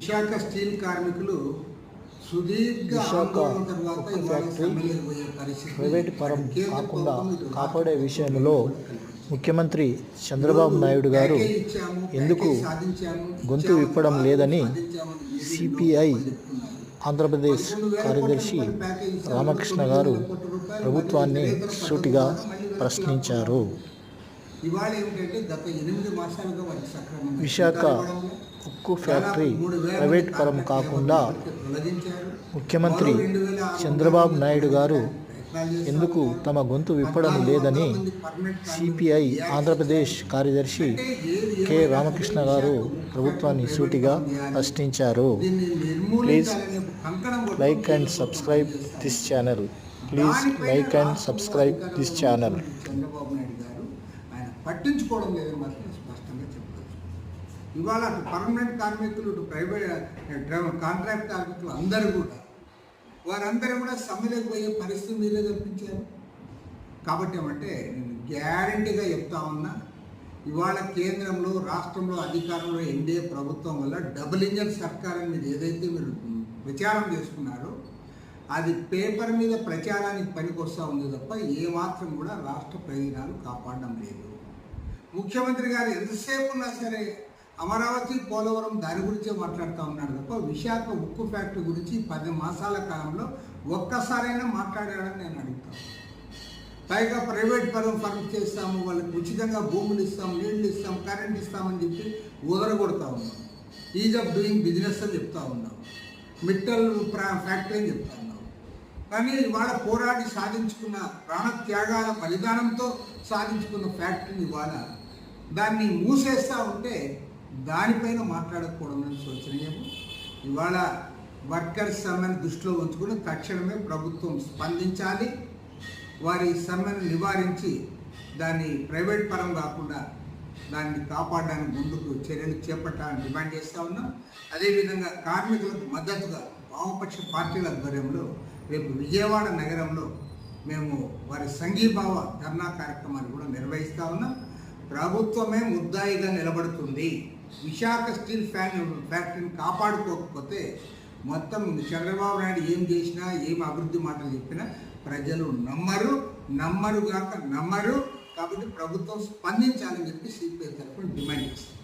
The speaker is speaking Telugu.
విశాఖ స్టీల్ కార్మికులు సుదీర్ఘ ఆందోళన తర్వాత ప్రైవేట్ పరం కాకుండా కాపాడే విషయంలో ముఖ్యమంత్రి చంద్రబాబు నాయుడు గారు ఎందుకు గొంతు విప్పడం లేదని సిపిఐ. ఆంధ్రప్రదేశ్ కార్యదర్శి రామకృష్ణ గారు ప్రభుత్వాన్ని సూటిగా ప్రశ్నించారు. ఇవాళ ఏమిటంటే గత ఎనిమిది మాసాలుగా వారికి సక్రమంగా విశాఖ ఉక్కు ఫ్యాక్టరీ ప్రైవేట్ పరం కాకుండా. ముఖ్యమంత్రి చంద్రబాబు నాయుడు గారు ఎందుకు. తమ గొంతు విప్పడం లేదని సిపిఐ ఆంధ్రప్రదేశ్ కార్యదర్శి కె. రామకృష్ణ గారు ప్రభుత్వాన్ని సూటిగా. ప్రశ్నించారు. కొట్టుకొని like and subscribe this channel. Please like and subscribe this channel Chandrababu Naidu garu ఆయన పట్టించుకోవడం లేదని మాత్రం స్పష్టంగా చెప్పవచ్చు ఇవాళ అటు పర్మనెంట్ కార్మికులు ఇటు ప్రైవేట్ కాంట్రాక్ట్ కార్మికులు అందరూ కూడా వారందరూ కూడా సమ్మెలకు పోయే పరిస్థితి మీరే కల్పించారు. కాబట్టి ఏమంటే నేను గ్యారంటీగా చెప్తా ఉన్నా ఇవాళ కేంద్రంలో రాష్ట్రంలో అధికారంలో ఎన్డీఏ ప్రభుత్వం వల్ల డబుల్ ఇంజన్ సర్కార్ మీరు ఏదైతే మీరు ప్రచారం చేసుకున్నారో అది పేపర్ మీద ప్రచారానికి పనికొస్తా ఉంది తప్ప ఏమాత్రం కూడా రాష్ట్ర ప్రయోజనాలు కాపాడడం లేదు. ముఖ్యమంత్రి గారు ఎంతసేపు ఉన్నా సరే అమరావతి పోలవరం దాని గురించే మాట్లాడుతూ ఉన్నాడు తప్ప విశాఖ ఉక్కు ఫ్యాక్టరీ గురించి పది మాసాల కాలంలో ఒక్కసారైనా మాట్లాడాడని నేను అడుగుతాను పైగా ప్రైవేట్ పరం ఫర్మ్ చేస్తాము వాళ్ళకి ఉచితంగా భూములు ఇస్తాం నీళ్ళు ఇస్తాం కరెంట్ ఇస్తామని చెప్పి ఉదరగొడతా ఉన్నాం. ఈజ్ ఆఫ్ డూయింగ్ బిజినెస్ అని చెప్తా ఉన్నాం. మిట్టల్ ఫ్యాక్టరీ అని చెప్తా ఉన్నాం. కానీ ఇవాళ పోరాడి సాధించుకున్న ప్రాణ త్యాగాల బలిదానంతో సాధించుకున్న ఫ్యాక్టరీని ఇవాళ దాన్ని మూసేస్తూ ఉంటే దానిపైన మాట్లాడకపోవడం అనేది శోచనీయము. ఇవాళ వర్కర్స్ సమ్మెను దృష్టిలో ఉంచుకుని తక్షణమే ప్రభుత్వం స్పందించాలి. వారి సమ్మెను నివారించి దాన్ని ప్రైవేట్ పరం కాకుండా దాన్ని కాపాడడానికి ముందుకు చర్యలు చేపట్టాలని డిమాండ్ చేస్తూ ఉన్నాం. అదేవిధంగా కార్మికులకు మద్దతుగా వామపక్ష పార్టీల ఆధ్వర్యంలో రేపు విజయవాడ నగరంలో మేము వారి సంఘీభావ ధర్నా కార్యక్రమాన్ని కూడా నిర్వహిస్తూ ఉన్నాం. ప్రభుత్వమే ముద్దాయిగా నిలబడుతుంది. విశాఖ స్టీల్ ఫ్యాన్ ఫ్యాక్టరీని కాపాడుకోకపోతే మొత్తం చంద్రబాబు నాయుడు ఏం చేసినా ఏం అభివృద్ధి మాటలు చెప్పినా ప్రజలు నమ్మరు. నమ్మరు కాక నమ్మరు. కాబట్టి ప్రభుత్వం స్పందించాలని చెప్పి సిపిఐ తరఫున డిమాండ్ చేస్తుంది.